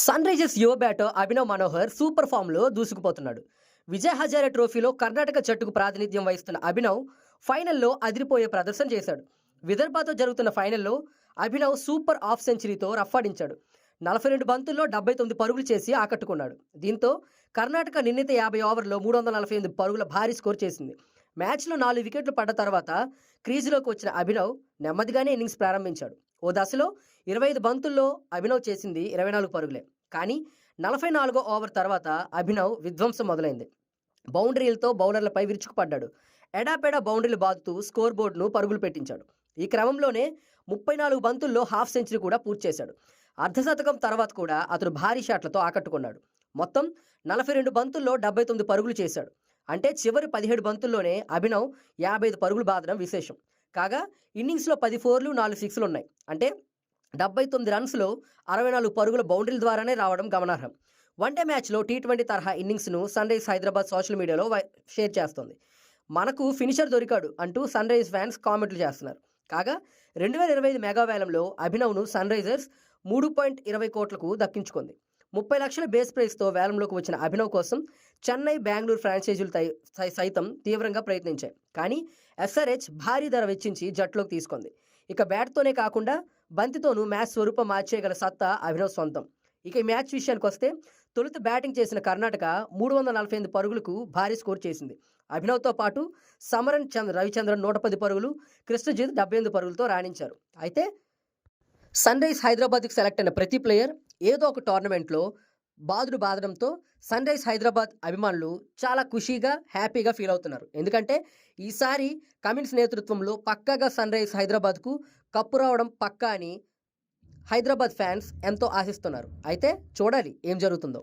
Sun Risers యువ batter Abhinav Manohar super ఫామ్లో దూసుకుపోతున్నాడు. విజయ్ హజారే ట్రోఫీలో కర్ణాటక జట్టుకు ప్రాతినిధ్యం వహిస్తున్న అభినవ్ ఫైనల్లో అదిరిపోయే ప్రదర్శన చేశాడు. విదర్భతో జరుగుతున్న ఫైనల్లో అభినవ్ సూపర్ హాఫ్ సెంచరీతో రఫాడించాడు నలభై రెండు బంతుల్లో డెబ్బై తొమ్మిది పరుగులు చేసి ఆకట్టుకున్నాడు. దీంతో కర్ణాటక నిర్ణీత యాభై ఓవర్లో మూడు వందల నలభై ఎనిమిది పరుగుల భారీ స్కోర్ చేసింది. మ్యాచ్లో నాలుగు వికెట్లు పడ్డ తర్వాత క్రీజులోకి వచ్చిన అభినవ్ నెమ్మదిగానే ఇన్నింగ్స్ ప్రారంభించాడు. ఓ దశలో ఇరవై ఐదు బంతుల్లో అభినవ్ చేసింది ఇరవై నాలుగు పరుగులే. కానీ నలభై నాలుగో ఓవర్ తర్వాత అభినవ్ విధ్వంసం మొదలైంది. బౌండరీలతో బౌలర్లపై విరుచుకుపడ్డాడు. ఎడాపెడా బౌండరీలు బాదుతూ స్కోర్ బోర్డును పరుగులు పెట్టించాడు. ఈ క్రమంలోనే ముప్పై నాలుగు బంతుల్లో హాఫ్ సెంచరీ కూడా పూర్తి చేశాడు. అర్ధశతకం తర్వాత కూడా అతడు భారీ షాట్లతో ఆకట్టుకున్నాడు. మొత్తం నలభై రెండు బంతుల్లో డెబ్బై తొమ్మిది పరుగులు చేశాడు. అంటే చివరి పదిహేడు బంతుల్లోనే అభినవ్ యాభై ఐదు పరుగులు బాదడం విశేషం. కాగా ఇన్నింగ్స్లో పది ఫోర్లు నాలుగు సిక్స్లు ఉన్నాయి. అంటే డెబ్బై తొమ్మిది రన్స్లో అరవై నాలుగు పరుగుల బౌండరీల ద్వారానే రావడం గమనార్హం. వన్ డే మ్యాచ్లో టీ ట్వంటీ తరహా ఇన్నింగ్స్ను Sunrise Hyderabad social media వై- షేర్ చేస్తోంది. మనకు ఫినిషర్ దొరికాడు అంటూ సన్ రైజ్ ఫ్యాన్స్ కామెంట్లు చేస్తున్నారు. కాగా రెండు వేల ఇరవై ఐదు మెగా వేలంలో అభినవ్ను సన్ రైజర్స్ మూడు పాయింట్ ఇరవై కోట్లకు దక్కించుకుంది. ముప్పై లక్షల బేస్ ప్రైస్తో వేలంలోకి వచ్చిన అభినవ్ కోసం చెన్నై బెంగళూరు ఫ్రాంచైజీలు సై- సైతం తీవ్రంగా ప్రయత్నించాయి. కానీ ఎస్ఆర్హెచ్ భారీ ధర వెచ్చించి జట్టులోకి తీసుకుంది. ఇక బ్యాట్తోనే కాకుండా బంతితోనూ మ్యాచ్ స్వరూపం మార్చేయగల సత్తా అభినవ్ సొంతం. ఇక ఈ మ్యాచ్ విషయానికి వస్తే తొలుత బ్యాటింగ్ చేసిన కర్ణాటక మూడు వందల నలభై ఎనిమిది పరుగులకు భారీ స్కోర్ చేసింది. అభినవ్తో పాటు సమరన్ చంద్ర రవిచంద్రన్ నూట పది పరుగులు కృష్ణజిత్ డెబ్బై ఎనిమిది పరుగులతో రాణించారు. అయితే సన్ రైజ్ హైదరాబాద్కి సెలెక్ట్ అయిన ప్రతి ప్లేయర్ ఏదో ఒక టోర్నమెంట్లో బాదుడు బాధడంతో సన్ రైజ్ హైదరాబాద్ అభిమానులు చాలా ఖుషీగా హ్యాపీగా ఫీల్ అవుతున్నారు. ఎందుకంటే ఈసారి కమిన్స్ నేతృత్వంలో పక్కాగా సన్ రైజ్ హైదరాబాద్కు కప్పు రావడం పక్కా అని హైదరాబాద్ ఫ్యాన్స్ ఎంతో ఆశిస్తున్నారు. అయితే చూడాలి ఏం జరుగుతుందో.